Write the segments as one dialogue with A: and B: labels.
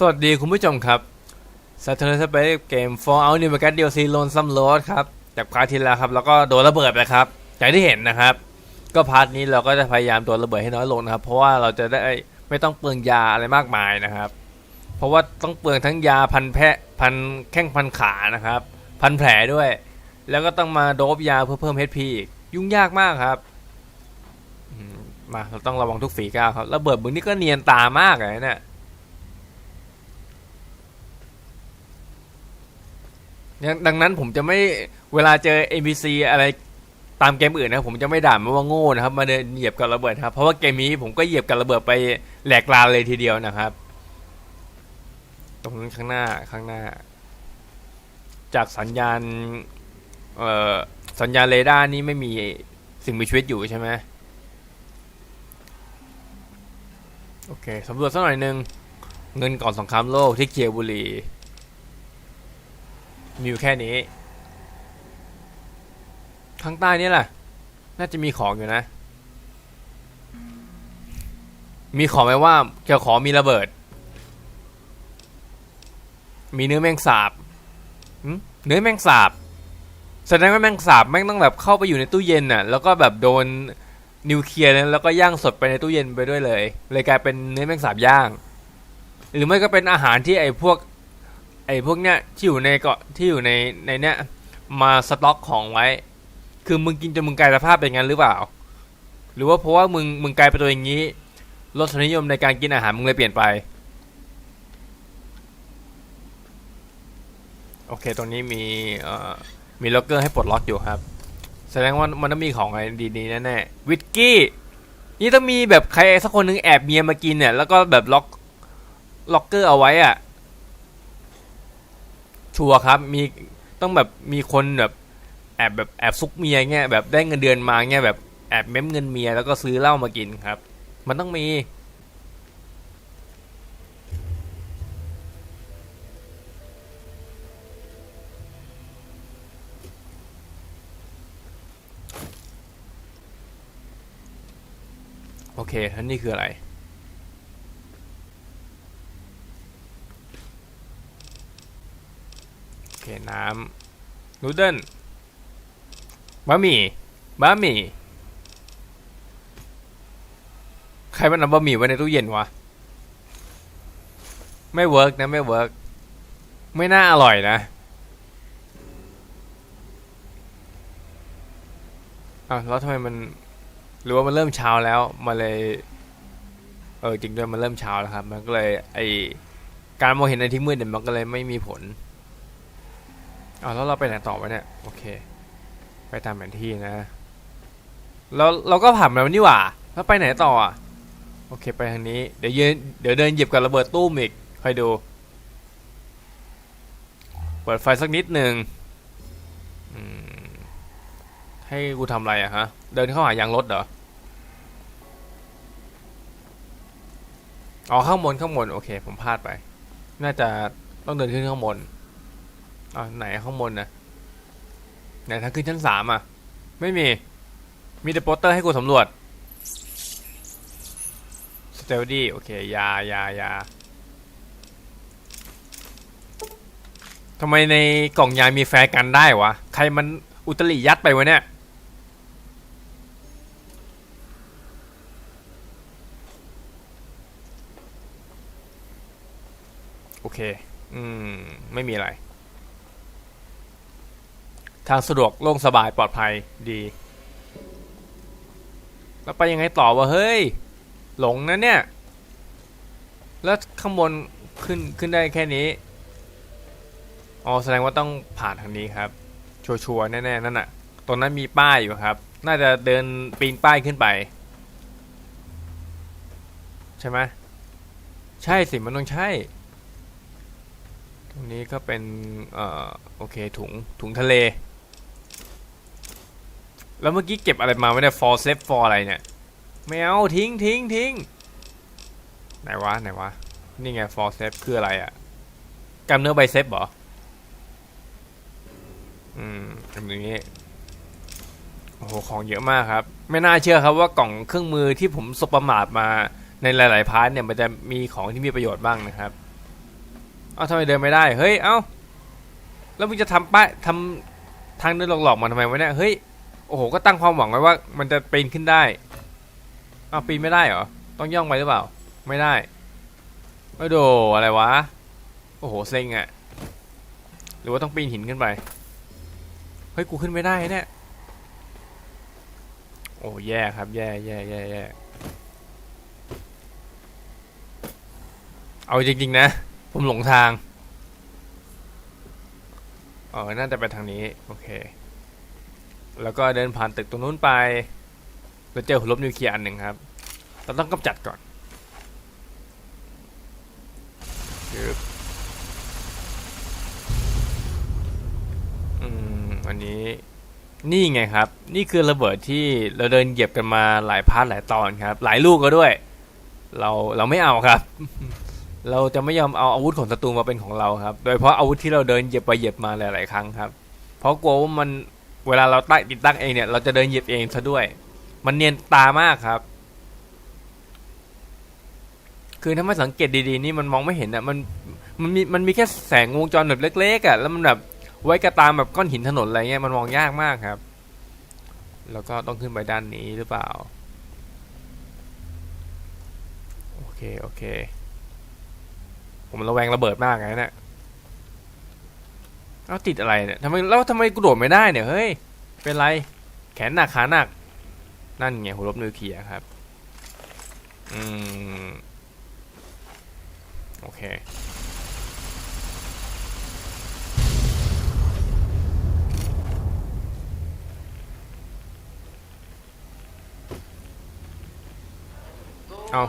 A: สวัสดีคุณผู้ชมครับสต a ร์สเปซเกม Fallout New Vegas DLC Lone Some Road ครับจากพาร์ทที่แล้วครับ แล้วก็โดนระเบิดไปครับอย่างที่เห็นนะครับ ก็พาร์ทนี้เราก็จะพยายามโดนระเบิดให้น้อยลงนะครับ เพราะว่าเราจะได้ไม่ต้องเปลืองยาอะไรมากมายนะครับ เพราะว่าต้องเปลืองทั้งยาพันแพะพันแข้งพันขานะครับ พันแผลด้วย แล้วก็ต้องมาโดบยาเพื่อเพิ่ม HP อีกยุ่งยากมากครับมาเราต้องระวังทุกฝีก้าวครับระเบิดมึงนี่ก็เนียนตามากเลยเนี่ย ดังนั้นผมจะไม่เวลาเจอ NPC อะไรตามเกมอื่นนะผมจะไม่ด่ามันว่าโง่นะครับมาเดินเหยียบกับระเบิดครับเพราะว่าเกมนี้ผมก็เหยียบกับระเบิดไปแหลกลานเลยทีเดียวนะครับ ตรงนั้นข้างหน้าข้างหน้า จากสัญญาณเอ่อสัญญาณเรดาร์นี้ไม่มีสิ่งมีชีวิตอยู่ใช่ไหมโอเคสำรวจสักหน่อยหนึ่งเงินก่อนสงครามโลกที่เกียบุรี มีอยู่แค่นี้ข้างใต้นี่แหละ น่าจะมีของอยู่นะ มีของไหมว่าจ้าขอมีระเบิด มีเนื้อแมงสาบเนื้อแมงสาบแสดงว่าแมงสาบแม่งต้องแบบเข้าไปอยู่ในตู้เย็นน่ะ แล้วก็แบบโดนนิวเคลียร์แล้วก็ย่างสดไปในตู้เย็นไปด้วยเลย เลยกลายเป็นเนื้อแมงสาบย่าง หรือไม่ก็เป็นอาหารที่ไอ้พวก ไอ้พวกเนี้ยที่อยู่ในเกาะที่อยู่ในในเนี้ยมาสต็อกของไว้ คือมึงกินจนมึงกลายสภาพเป็นงั้นหรือเปล่า หรือว่าเพราะว่ามึงมึงกลายเป็นตัวอย่างนี้รสนิยมในการกินอาหารมึงเลยเปลี่ยนไป โอเค ตรงนี้มีเอ่อมีล็อกเกอร์ให้ปลดล็อกอยู่ครับ แสดงว่ามันต้องมีของอะไรดีๆแน่ๆวิสกี้ นี่ต้องมีแบบใครสักคนหนึงแอบเมียมากินเนี่ย แล้วก็แบบล็อกล็อกเกอร์เอาไว้อะ ชัวร์ครับ มีต้องแบบมีคนแบบแอบแบบแอบซุกเมียเงี้ยแบบได้เงินเดือนมาเงี้ยแบบแอบเม้มเงินเมียแล้วก็ซื้อเหล้ามากินครับ มันต้องมีโอเคท่านนี่คืออะไร โอ เคน้ำนูเดิลบะหมี่บะหมี่ใครมันเอาบะหมี่ไว้ในตู้เย็นวะ ไม่เวิร์กนะไม่เวิร์กไม่น่าอร่อยนะอ้าวแล้วทำไมมันหรือว่ามันเริ่มเช้าแล้วมาเลยเออจริงด้วยมันเริ่มเช้าแล้วครับ มันก็เลยไอการมองเห็นในที่มืดเนี่ยมันก็เลยไม่มีผล อ๋อแล้วเราไปไหนต่อวะเนี่ย โอเค ไปตามแผนที่นะ แล้วเราก็ผ่านแล้วนี่หว่า แล้วไปไหนต่ออะ โอเคไปทางนี้ เดี๋ยวยืนเดี๋ยวเดินหยียบกับระเบิดตู้มอีกคอยดู เปิดไฟสักนิดหนึ่งให้กูทำอะไรอะฮะ เดินเข้าหายางรถเหรอ อ๋อข้างบนข้างบนโอเค ผมพลาดไป น่าจะต้องเดินขึ้นข้างบน อ่าไหนข้างบนนะไหนทางขึ้นชั้นสามอะ ไม่มี มีแต่โปสเตอร์ให้กูสำรวจสเตลดี้โอเค ยายายาทำไมในกล่องยามีแฟร์กันได้วะ ใครมันอุตริยัดไปวะเนี่ย โอเค อืม ไม่มีอะไร ทางสะดวกโล่งสบายปลอดภัยดี แล้วไปยังไงต่อวะเฮ้ย หลงนะเนี่ย แล้วข้างบนขึ้นขึ้นได้แค่นี้ อ๋อแสดงว่าต้องผ่านทางนี้ครับ ชัวร์ๆแน่ๆนั่นน่ะ ตรงนั้นมีป้ายอยู่ครับ น่าจะเดินปีนป้ายขึ้นไป ใช่ไหมใช่สิมันต้องใช่ตรงนี้ก็เป็น เอ่อ โอเค ถุง ถุงทะเล แล้วเมื่อกี้เก็บอะไรมาไม่ได้ for save for อะไรเนี่ย ไม่เอาทิ้งทิ้งทิ้งไหนวะไหนวะ นี่ไง for save คืออะไรอะกำเนื้อใบเซฟเหรอ อืมทำอย่างนี้โอ้โหของเยอะมากครับ ไม่น่าเชื่อครับว่ากล่องเครื่องมือที่ผมสบประมาทมาในหลาย ๆ พาร์ทเนี่ยมันจะมีของที่มีประโยชน์บ้างนะครับ เอ้าทำไมเดินไม่ได้ เฮ้ย เอ้า แล้วมึงจะทำป้ายทำทางเดินหลอกๆมาทำไมวะเนี่ย เฮ้ย อ้โห ก็ตั้งความหวังไว้ว่า มันจะปีนขึ้นได้อ้าปีนไม่ได้เหรอ ต้องย่องไปหรือเปล่า ไม่ได้ไม่โดอะไรวะ โอ้โห เซ็งอะหรือว่าต้องปีนหินขึ้นไป เฮ้ย กูขึ้นไม่ได้เนี่ย โอ้แย่ครับ แย่แย่แย่แย่เอาจริงๆนะ ผมหลงทาง เออ น่าจะไปทางนี้ โอเค แล้วก็เดินผ่านตึกตรงนู้นไป แล้วเจอหัวลบนิวเคลียร์อันหนึ่งครับ เราต้องกำจัดก่อนอืมอันนี้ นี่ไงครับ นี่คือระเบิดที่เราเดินเหยียบกันมาหลายพาร์ทหลายตอนครับ หลายลูกก็ด้วย เราเราไม่เอาครับ เราจะไม่ยอมเอาอาวุธของศัตรูมาเป็นของเราครับ โดยเฉพาะอาวุธที่เราเดินเหยียบไปเหยียบมาหลาย ๆ ครั้งครับ เพราะกลัวว่ามัน เวลาเราตั้งติดตั้งเองเนี่ย เราจะเดินเหยียบเองซะด้วย มันเนียนตามากครับ คือถ้าไม่สังเกตดีๆ นี่มันมองไม่เห็นอะ มัน มันมี มันมีแค่แสงวงจรแบบเล็กๆอะ แล้วมันแบบไว้กระตามแบบก้อนหินถนนอะไรเงี้ย มันมองยากมากครับ แล้วก็ต้องขึ้นไปด้านนี้หรือเปล่า โอเค โอเค ผมระแวงระเบิดมากไงเนี่ย เอาติดอะไรเนี่ยทำไมแล้วทำไมกูโดดไม่ได้เนี่ยเฮ้ยเป็นไรแขนหนักขาหนัก นั่นไงหัวลบนิวเคลียร์ครับอืมโอเคเอา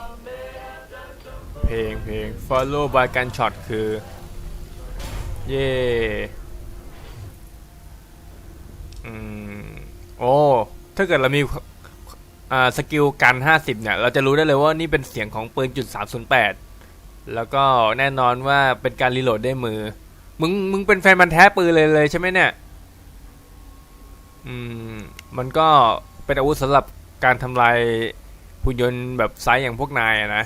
A: เพลงเพลง follow by gunshot คือ เย่ อืมโอ้ถ้าเกิดเรามีอ่าสกิลกัน50เนี่ย เราจะรู้ได้เลยว่านี่เป็นเสียงของปืนจุด308แล้วก็แน่นอนว่าเป็นการรีโหลดด้วยมือ มึงมึงเป็นแฟนมันแท้ปืนเลยเลยใช่ไหมเนี่ย อืม มันก็เป็นอาวุธสำหรับการทำลายหุ่นยนต์แบบไซส์อย่างพวกนายอะนะ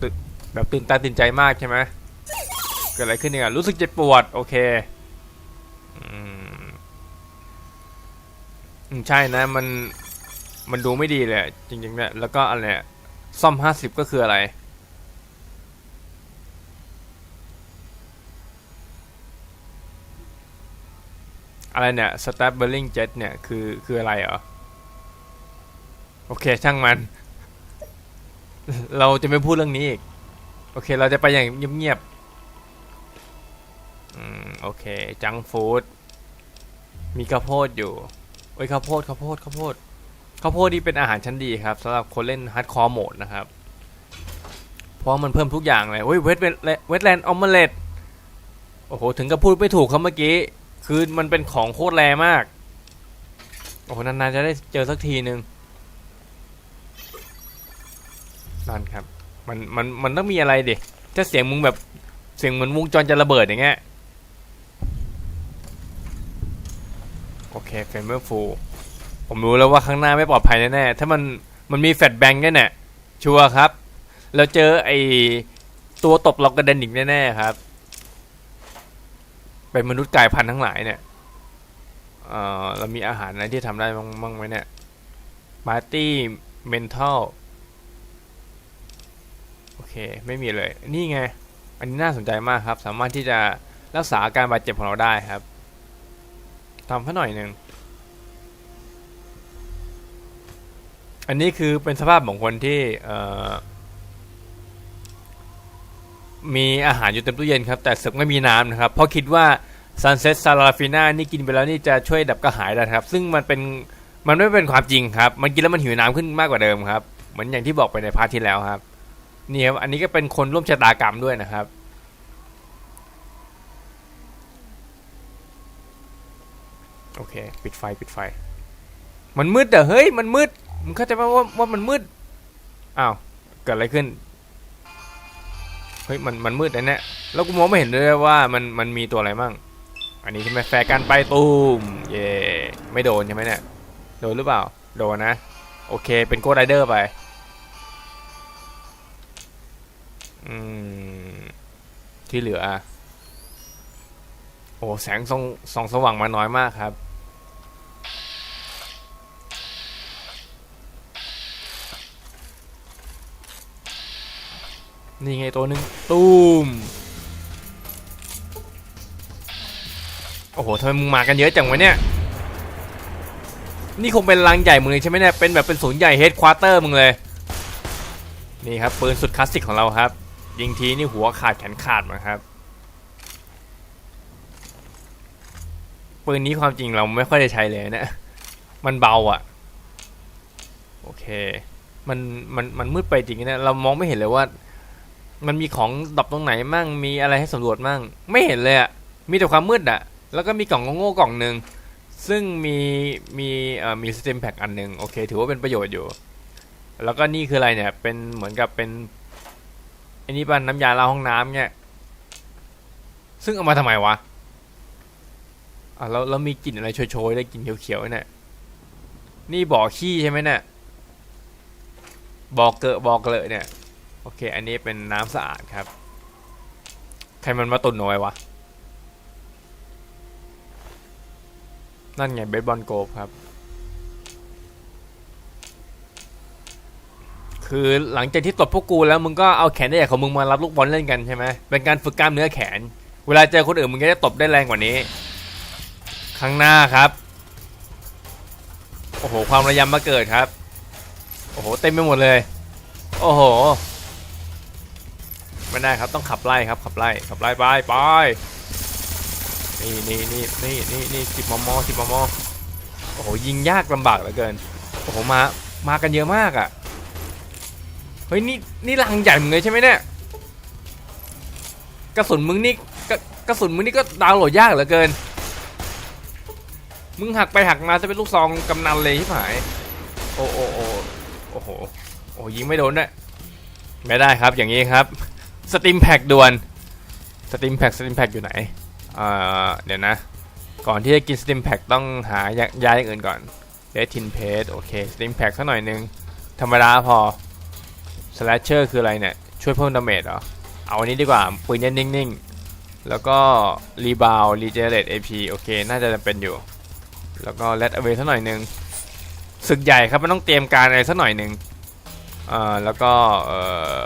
A: ตึแบบตื่นตาตื่นใจมากใช่ไหมเกิดอะไรขึ้นเนี่ยรู้สึกเจ็บปวด โอเค อืม ใช่นะมันมันดูไม่ดีเลยจริงๆเนี่ยแล้วก็อะไรเนี่ยซ่อมห้าสิบก็คืออะไร อะไรเนี่ย stabling jet เนี่ยคือคืออะไรเหรอ โอเคช่างมัน เราจะไม่พูดเรื่องนี้อีก โอเคเราจะไปอย่างเงียบๆอืมโอเคจังฟู้ดมีข้าวโพดอยู่ อ้ยข้าวโพดข้าวโพดข้าวโพดข้าวโพดนี่เป็นอาหารชั้นดีครับสำหรับคนเล่นฮาร์ดคอร์โหมดนะครับ เพราะมันเพิ่มทุกอย่างเลยเฮ้ยเวทเวทแลนด์ออมเมเลตโอ้โหถึงกับพูดไม่ถูกครับเมื่อกี้ คือมันเป็นของโคตรแรงมาก โอ้โหนานๆจะได้เจอสักทีหนึ่งนั่นครับ มันมันมันต้องมีอะไรดิถ้าเสียงมึงแบบเสียงเหมือนวงจรจะระเบิดอย่างเงี้ย โอเคเฟมเมอร์ฟูผมรู้แล้วว่าข้างหน้าไม่ปลอดภัยแน่ๆ ถ้ามันมันมีแฟลชแบงก์เนี่ยชัวร์ครับ แล้วเจอไอตัวตบเรากระเด็นอีกแน่ๆครับ เป็นมนุษย์กายพันธุ์ทั้งหลายเนี่ยเออเรามีอาหารอะไรที่ทำได้บ้างไหมเนี่ยปาร์ตี้เมนทัลโอเค ไม่มีเลย นี่ไง อันนี้น่าสนใจมากครับ สามารถที่จะรักษาอาการบาดเจ็บของเราได้ครับ ทำให้หน่อยหนึ่ง อันนี้คือเป็นสภาพของคนที่มีอาหารอยู่เต็มตู้เย็นครับ แต่สึกไม่มีน้ำนะครับ เพราะคิดว่า Sunset s a l a f i n a นี่กินไปแล้วนี่จะช่วยดับกระหายได้ครับ ซึ่งมันเป็นมันไม่เป็นความจริงครับ มันกินแล้วมันหิวน้ำขึ้นมากกว่าเดิมครับ เหมือนอย่างที่บอกไปในพาร์ทที่แล้วครับ นี่ครับ อันนี้ก็เป็นคนร่วมชะตากรรมด้วยนะครับ โอเค ปิดไฟปิดไฟ มันมืดเหรอเฮ้ยมันมืดมึงเข้าใจไหมว่าว่ามันมืดอ้าวเกิดอะไรขึ้นเฮ้ยมันมันมืดนะเนี่ยแล้วกูมองไม่เห็นเลยว่ามันมันมีตัวอะไรมั่งอันนี้ใช่ไหมแฟร์กันไปตูมเย่ไม่โดนใช่ไหมเนี่ยโดนหรือเปล่าโดนนะ โอเคเป็นโกดไรเดอร์ไปอืมที่เหลือ โอ้แสงส่องส่องสว่างมาน้อยมากครับ นี่ไงตัวหนึ่งตูมโอ้โหทำไมมึงมากันเยอะจังวะเนี่ย นี่คงเป็นรังใหญ่มึงเลยใช่ไหมเนี่ย เป็นแบบเป็นศูนย์ใหญ่เฮดควอเตอร์มึงเลย นี่ครับปืนสุดคลาสสิกของเราครับ ยิงทีนี่หัวขาดแขนขาดมาครับ ปืนนี้ความจริงเราไม่ค่อยได้ใช้เลยนะ มันเบาอะ่ะ โอเค มันมันมันมืดไปจริงนะ เรามองไม่เห็นเลยว่า มันมีของดับตรงไหนมั่งมีอะไรให้สำรวจมั่ง ไม่เห็นเลยอะมีแต่ความมืดอะแล้วก็มีกล่องโง่ๆกล่องหนึ่งซึ่งมีมีเอ่อมีสเต็มแพ็กอันหนึ่งโอเค ถือว่าเป็นประโยชน์อยู่ แล้วก็นี่คืออะไรเนี่ย เป็นเหมือนกับเป็นอ้นี่บ้านน้ำยาล้างห้องน้ำเนี่ย ซึ่งเอามาทำไมวะอะแล้วแล้วมีกลิ่นอะไรโชยๆได้กลิ่นเขียวๆเนี่ยนี่บ่อขี้ใช่ไหมเนี่ยบ่อเกอะบ่อเกลอะเนี่ย โอเค อันนี้เป็นน้ำสะอาดครับ ใครมันมาตุนเอาไว้วะ นั่นไงเบสบอลโกบครับ คือหลังจากที่ตบพวกกูแล้วมึงก็เอาแขนได้ใหญ่ของมึงมารับลูกบอลเล่นกันใช่ไหมเป็นการฝึกกล้ามเนื้อแขน เวลาเจอคนอื่นมึงก็จะตบได้แรงกว่านี้ ข้างหน้าครับ โอ้โห ความระยำมาเกิดครับ โอ้โห เต็มไปหมดเลย โอ้โห ไม่ได้ครับต้องขับไล่ครับขับไล่ขับไล่ไปไปนี่นี่นี่นี่นี่นี่สิบมมสิบมมโอ้โหยิงยากลำบากเหลือเกินโอ้โหมามากันเยอะมากอะ่ะเฮ้ยนี่นี่ลังใหญ่มึงเลยใช่ไหมเนี่ยกระสุนมึงนี่กระกระสุนมึงนี่ก็ดาวน์โหลดยากเหลือเกิน มึงหักไปหักมาจะเป็นลูกซองกำนันเลยที่หายโอ้โอ้โอ้โอ้โหโอ้ยิงไม่โดนด้วยไม่ได้ครับอย่างนี้ครับ สตรีมแพ็กด่วนสตรีมแพ็กสตรีมแพ็กอยู่ไหนอ่าเดี๋ยวนะ ก่อนที่จะกินสตรีมแพ็กต้องหายายาอย่างอื่นก่อนเดทินเพจโอเคสตรีมแพ็กสักหน่อยนึง ธรรมดาพอสแลชเชอร์คืออะไรเนี่ย ช่วยเพิ่มดาเมจเหรอ เอาอันนี้ดีกว่า ปืนเย็นนิ่งๆ แล้วก็รีบาวรีเจเนเรตเอพีโอเค น่าจะจำเป็นอยู่ แล้วก็เลดเอาไว้สักหน่อยนึงศึกใหญ่ครับ มันต้องเตรียมการอะไรสักหน่อยหนึ่งอ่าแล้วก็เอ่อ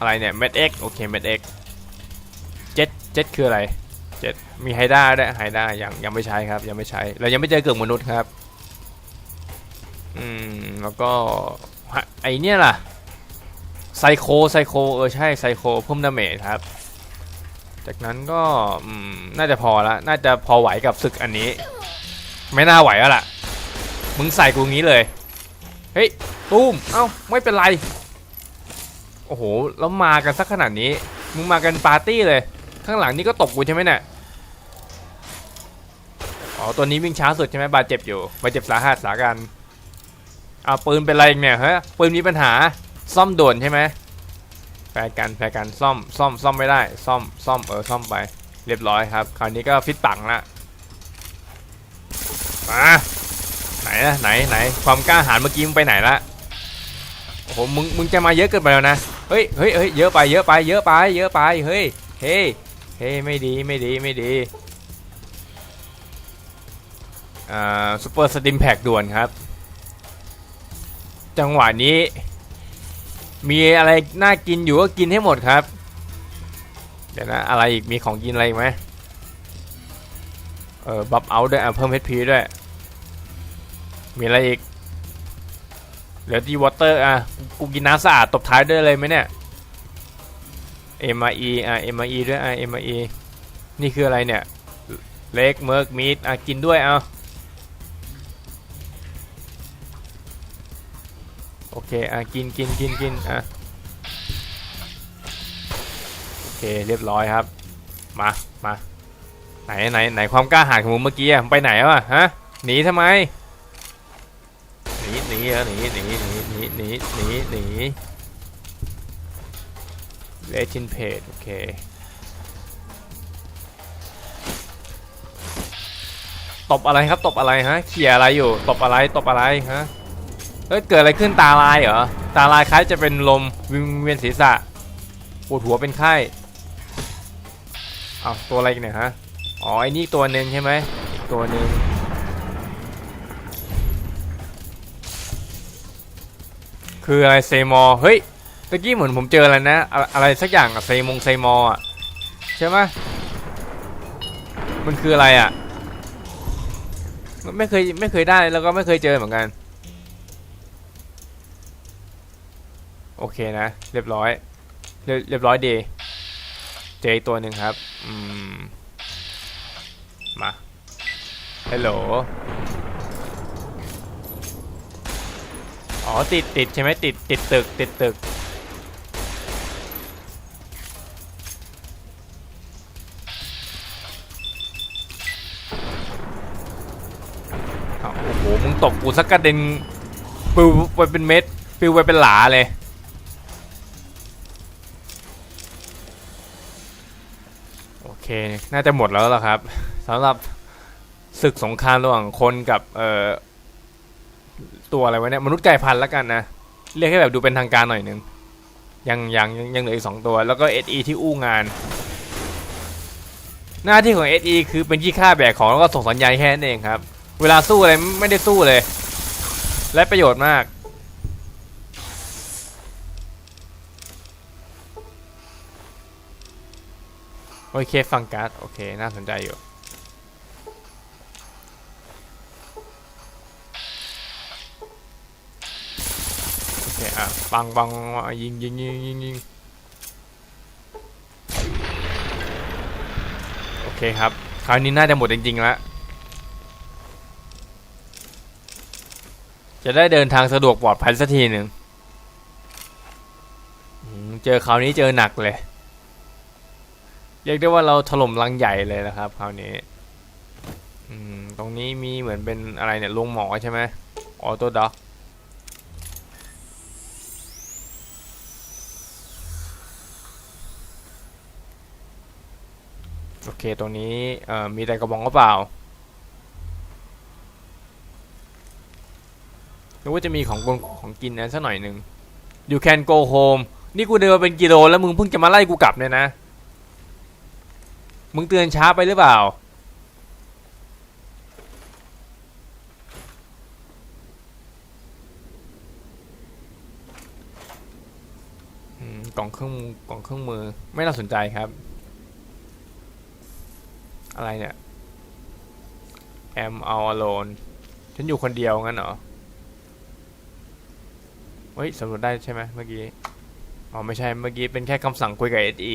A: อะไรเนี่ยเม็ดเอ็กโอเคเม็ดเอ็กเจ็ดเจ็ดคืออะไรเจ็ดมีไฮด้าด้วยไฮด้ายังยังไม่ใช้ครับยังไม่ใช้เรายังไม่เจอเกือกมนุษย์ครับอืมแล้วก็ไอเนี่ยล่ะไซโคไซโคเออใช่ไซโคเพิ่มดาเมจครับ จากนั้นก็น่าจะพอละน่าจะพอไหวกับศึกอันนี้ ไม่น่าไหวแล้วล่ะ มึงใส่กูงี้เลย เฮ้ย ตูมเอ้า ไม่เป็นไร โอ้โห แล้วมากันสักขนาดนี้ มึงมากันปาร์ตี้เลย ข้างหลังนี่ก็ตบกูใช่ไหมเนี่ยอ๋อ ตัวนี้วิ่งช้าสุดใช่ไหมบาดเจ็บอยู่ บาดเจ็บสาหัสสากันเอาปืนเป็นไรเนี่ยฮะ ปืนมีปัญหา ซ่อมด่วนใช่ไหมแฟร์กันแฟร์กันซ่อม ซ่อม ซ่อมไม่ได้ ซ่อม ซ่อม เออ ซ่อมไป เรียบร้อยครับ คราวนี้ก็ฟิตปังละ มา ไหนนะไหนไหน ความกล้าหาญเมื่อกี้มึงไปไหนละโอ้โห มึง มึงจะมาเยอะเกินไปแล้วนะ เฮ้ยเฮ้ยเฮ้ยเยอะไปเยอะไปเยอะไปเยอะไปเฮ้ยเฮ้ยเฮ้ยไม่ดีไม่ดีไม่ดีอ่าซูเปอร์สติมแพ็กด่วนครับ จังหวะนี้ มีอะไรน่ากินอยู่ก็กินให้หมดครับ เดี๋ยวนะอะไรอีกมีของกินอะไรไหมเออบัฟเอาด้วยอะเพิ่ม HP ด้วย มีอะไรอีก เหลือดีวอเตอร์อะกูกินน้ำสะอาดตบท้ายด้วยเลยไหมเนี่ย MRE อะ MRE ด้วยอะ MRE นี่คืออะไรเนี่ยเล็กเมิร์กมีดอะกินด้วยเอาโอเคอะกินกินกินกินอะโอเคเรียบร้อยครับ มามาไหนไหนไหนความกล้าหาญของมึงเมื่อกี้อะไปไหนวะฮะหนีทำไม นีหนีหรอหนีหนีหนีหนีหนีหนีหนีเลจินเพจโอเคตบอะไรครับตบอะไรฮะเขี่ยอะไรอยู่ตบอะไรตบอะไรฮะเฮ้ยเกิดอะไรขึ้นตาลายเหรอตาลายคล้ายจะเป็นลมวิงเวียนศีรษะปวดหัวเป็นไข้เอาตัวอะไรกันเนี่ยฮะอ๋อไอ้นี่ตัวหนึ่งใช่ไหมตัวหนึ่ง คืออะไรเซมอเฮ้ยตะกี้เหมือนผมเจออะไรนะอะอะไรสักอย่างอะเซมงเซมออะใช่ไหมมันคืออะไรอะไม่เคยไม่เคยได้แล้วก็ไม่เคยเจอเหมือนกัน โอเคนะ เรียบร้อย เรียบเรียบร้อยดีเจออีกตัวหนึ่งครับ อืม มาฮัลโหล อ๋อติดติดใช่ไหมติดติดตึกติดตึกโอ้โหมึงตกกูสักกระเด็นปิวไปเป็นเม็ดปิวไปเป็นหลาเลยโอเคน่าจะหมดแล้วล่ะครับสำหรับศึกสงครามระหว่างคนกับเอ่อ ตัวอะไรไวะเนี่ยมนุษย์ไก่พันธุ์แล้วกันนะ เรียกให้แบบดูเป็นทางการหน่อยหนึงยังยังยังยังเหลืออีกสองตัว แล้วก็ SE ที่อู้งาน หน้าที่ของ SE คือเป็นขี้ข้าแบกของแล้วก็ส่งสัญญาณแค่นั้นเองครับ เวลาสู้อะไรไม่ได้สู้เลย และประโยชน์มาก โอเคฟังการ์ดโอเค น่าสนใจอยู่ โอเคอะปังปังยิงยิงยิงยิงยิงโอเคครับ คราวนี้น่าจะหมดจริงๆแล้วจะได้เดินทางสะดวกปลอดภัยสักทีหนึ่งเจอคราวนี้เจอหนักเลย เรียกได้ว่าเราถล่มรังใหญ่เลยนะครับคราวนี้ตรงนี้มีเหมือนเป็นอะไรเนี่ยลงหมอใช่ไหมออโต้ด็อก โอเค ตรงนี้มีแต่กระบองก็เปล่าหรือว่าจะมีของกงของกินนั้นสักหน่อยหนึ่ง you can go home นี่กูเดินมาเป็นกิโลแล้วมึงเพิ่งจะมาไล่กูกลับเนี่ยนะ มึงเตือนช้าไปหรือเปล่าอืมกล่องเครื่องกล่องเครื่องมือไม่น่าสนใจครับ อะไรเนี่ย am all alone ฉันอยู่คนเดียวงั้นเหรอ เฮ้ยสำรวจได้ใช่ไหมเมื่อกี้ อ๋อ ไม่ใช่ เมื่อกี้เป็นแค่คำสั่งคุยกับ SE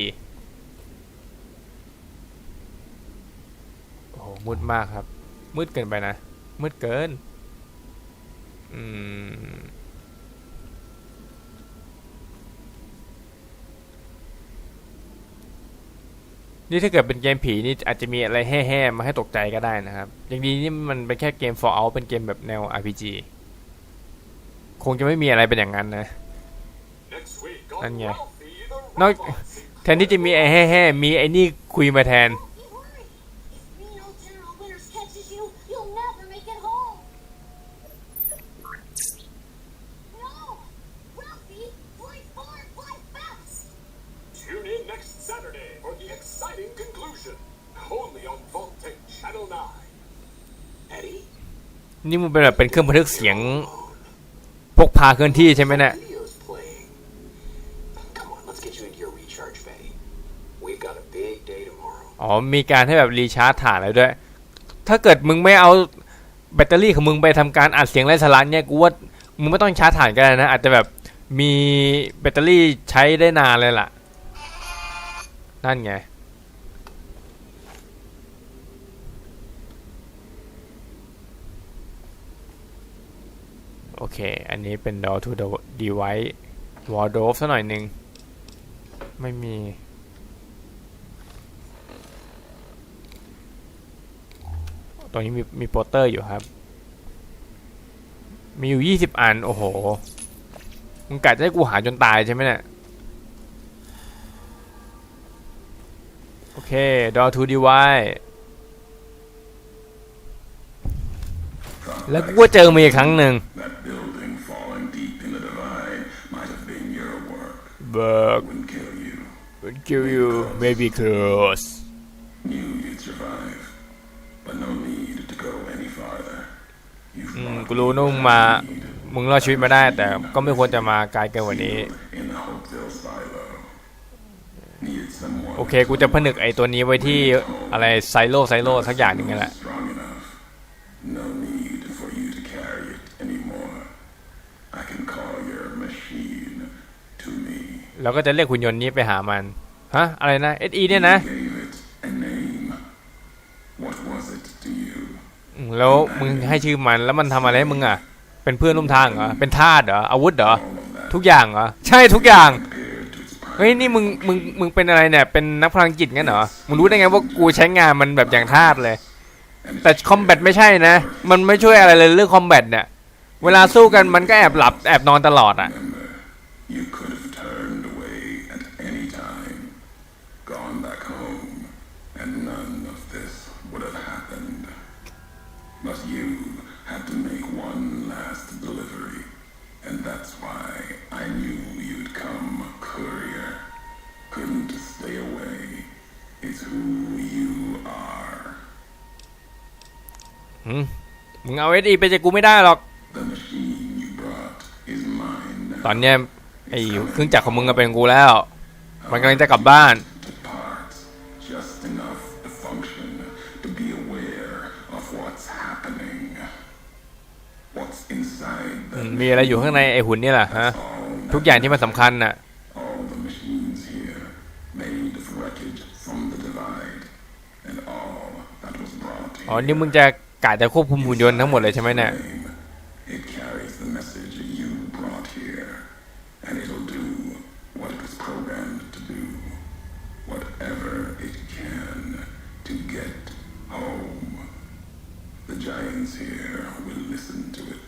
A: โอ้โหมืดมากครับ มืดเกินไปนะ มืดเกิน อืม นี่ถ้าเกิดเป็นเกมผีนี่อาจจะมีอะไรแห่ๆมาให้ตกใจก็ได้นะครับ อย่างดีนี่มันเป็นแค่เกม Fallout เป็นเกมแบบแนว RPG คงจะไม่มีอะไรเป็นอย่างนั้นนะ
B: นั่นไง
A: นอกแทนที่จะมีไอ้แห่ๆมีไอ้นี่คุยมาแทน นี่มันเป็นแบบเป็นเครื่องบันทึกเสียงพกพาเคลื่อนที่ใช่ไหมเนี่ย
B: Video's playing. Come on, let's get you into your recharge bay. We've got a big day tomorrow.
A: อ๋อ มีการให้แบบรีชาร์จถ่านอะไรด้วย ถ้าเกิดมึงไม่เอาแบตเตอรี่ของมึงไปทำการอัดเสียงไร้สาระเนี่ยกูว่ามึงไม่ต้องชาร์จถ่านก็ได้นะ อาจจะแบบมีแบตเตอรี่ใช้ได้นานเลยล่ะ นั่นไง โอเค อันนี้เป็น door to the device wardrobe ซะหน่อยหนึ่ง ไม่มี ตรงนี้มีมีโปสเตอร์อยู่ครับ มีอยู่ยี่สิบอัน โอ้โห มึงกะจะให้กูหาจนตายใช่ไหมเนี่ย โอเค door to device แล้วกูก็เจอมาอีกครั้งหนึ่ง
C: That building falling deep in the divide might have been your work.
A: Berg
C: Wouldn't kill you.
A: would kill you maybe close
C: Knew you'd survive, but no need to go any farther. You
A: อืม
C: fought
A: กูรู้นุ่มงมา มึงรอดชีวิตมาได้ แต่ก็ไม่ควรจะมาไกลเกินกว่านี้
C: in the Hopeville silo. Needed someone
A: โอเค กูจะผนึกไอตัวนี้ไว้ที่อะไรไซโลไซโลสักอย่างหนึ่งนั่นแหละ
C: strong enough. No need for you to carry it anymore. I can call your machine to me.
A: แล้วก็จะเรียกหุ่นยนต์นี้ไปหามันฮะอะไรนะ SE เนี่ยนะ
C: Gave it a name. What was it to you?
A: อืมแล้วมึงให้ชื่อมันแล้วมันทำอะไรให้มึงอะ เป็นเพื่อนร่วมทางเหรอเป็นทาสเหรออาวุธเหรอทุกอย่างเหรอใช่ทุกอย่าง
C: Compared to its prime
A: เฮ้ยนี่มึงมึงมึงเป็นอะไรเนี่ยเป็นนักพลังจิตงั้นเหรอมึงรู้ได้ไงว่ากูใช้งานมันแบบอย่างทาสเลย แต่คอมแบทไม่ใช่นะ มันไม่ช่วยอะไรเลยเรื่องคอมแบทเนี่ยเวลาสู้กันมันก็แอบหลับแอบนอนตลอดอะ มึงเอาเอสีไปจากกูไม่ได้หรอก ตอนเนี้ยไอ้เครื่องจักรของมึงก็เป็นกูแล้ว มันกำลังจะกลับบ้าน มีอะไรอยู่ข้างในไอหุ่นนี่แหละฮะ ทุกอย่างที่มันสำคัญน่ะอ๋อ นี่มึงจะ กะจะควบคุมหุ่นยนต์ทั้งหมดเลยใช่ไหมเนี่ย
C: Same. It carries the message you brought here, and it'll do what it was programmed to do. Whatever it can to get home. The giants here will listen to it.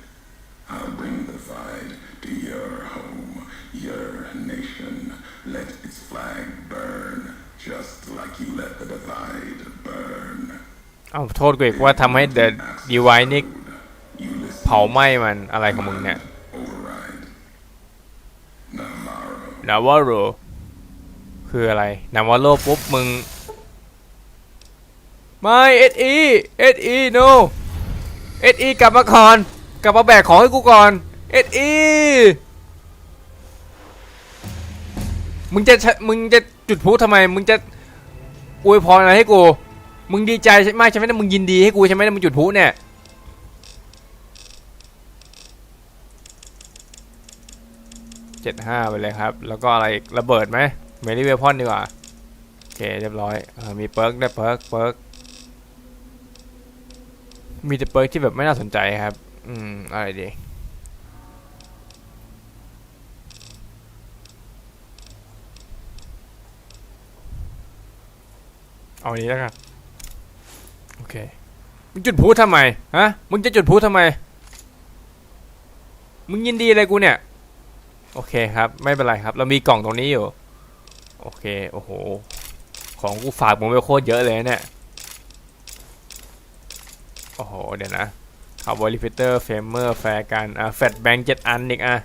C: I'll bring the divide to your home, your nation. Let its flag burn, just like you let the divide burn.
A: เอาโทษกูอีกว่าทำให้เดอะดีไวนี่เผาไหม้มันอะไรของมึงเนี่ยนาวาโรคืออะไรนาวาโรปุ๊บมึง ไม่เอ็ดอีเอ็ดอี no เอ็ดอีกลับมาก่อนกลับมาแบกของให้กูก่อนเอ็ดอีมึงจะมึงจะจุดพลุทำไม มึงจะอวยพรอะไรให้กู มึงดีใจใช่ไหมใช่ไหมนี่ยมึงยินดีให้กูใช่ไหมนี่ยมึงจุดพลุเนี่ยเจ็ดห้าไปเลยครับ แล้วก็อะไรอีกระเบิดไหมเมลี่เวพอนดีกว่า โอเคเรียบร้อยออมีเปิร์กได้เปิร์กเปิร์กมีแต่เปิร์กที่แบบไม่น่าสนใจครับ อืม อะไรดีเอาอันนี้แล้วกัน เค มึงจุดพลุทำไม ฮะ มึงจะจุดพลุทำไม มึงยินดีอะไรกูเนี่ย โอเคครับ ไม่เป็นไรครับ เรามีกล่องตรงนี้อยู่ โอเค โอ้โห ของกูฝากมึงไปโคตรเยอะเลยเนี่ย โอ้โห เดี๋ยวนะคาร์บอลิฟิเตอร์ เฟมเมอร์ แฟร์กัน อะแฟตแบงค์เจ็ดอันอีกอะ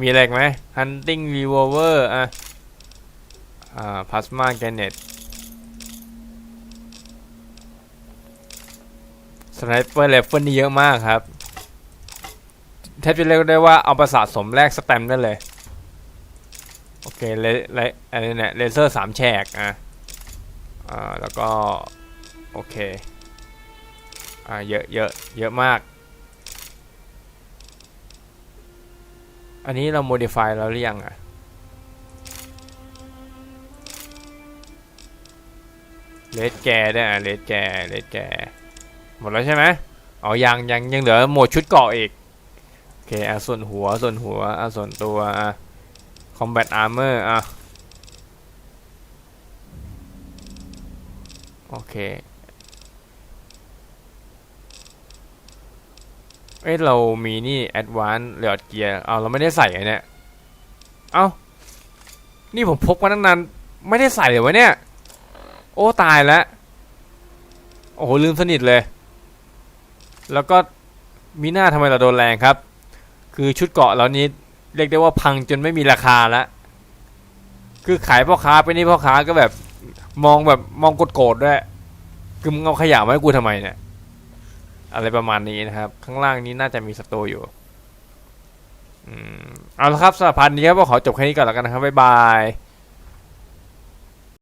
A: มีอะไรอีกไหมฮันติงรีวอลเวอร์อะ อ่าพลาสมาแกเนต สไนเปอร์เลฟเฟิลนี่เยอะมากครับแทบจะเรียกได้ว่าเอาประสะสมแลกสแตมป์ได้เลย โอเคเลเลอะไรเนี่ยเลเซอร์สามแฉกอะอ่าแล้วก็ โอเค อ่าเยอะเยอะเยอะมาก อันนี้เรา modify แล้วหรือยังอะเลดแกได้อะเลดแกเลดแก หมดแล้วใช่ไหมอ๋อยังยังยังเหลือหมดชุดเกาะอีก โอเคอะส่วนหัวส่วนหัวอะส่วนตัวอะ combat armor อะ โอเค เอ้ยเรามีนี่ advance เหลือดเกียร์เอาเราไม่ได้ใส่ไอเนี่ย เอ้า นี่ผมพกมาตั้งนานไม่ได้ใส่เลยวะเนี่ย โอ้ ตายแล้ว โอ้โหลืมสนิทเลย แล้วก็มีหน้าทำไมเราโดนแรงครับ คือชุดเกาะเรานี้เรียกได้ว่าพังจนไม่มีราคาล้วคือขายพ่อค้าไปนี่พ่อค้าก็แบบมองแบบมองโกรธๆด้วยคือมึงเอาขยะมาให้กูทำไมเนี่ย อะไรประมาณนี้นะครับ ข้างล่างนี้น่าจะมีสตร์อยู่อืมเอาละครับสำหรับพันนี้ครับก็ขอจบแค่นี้ก่อนแล้วกันนะครับบ๊ายบาย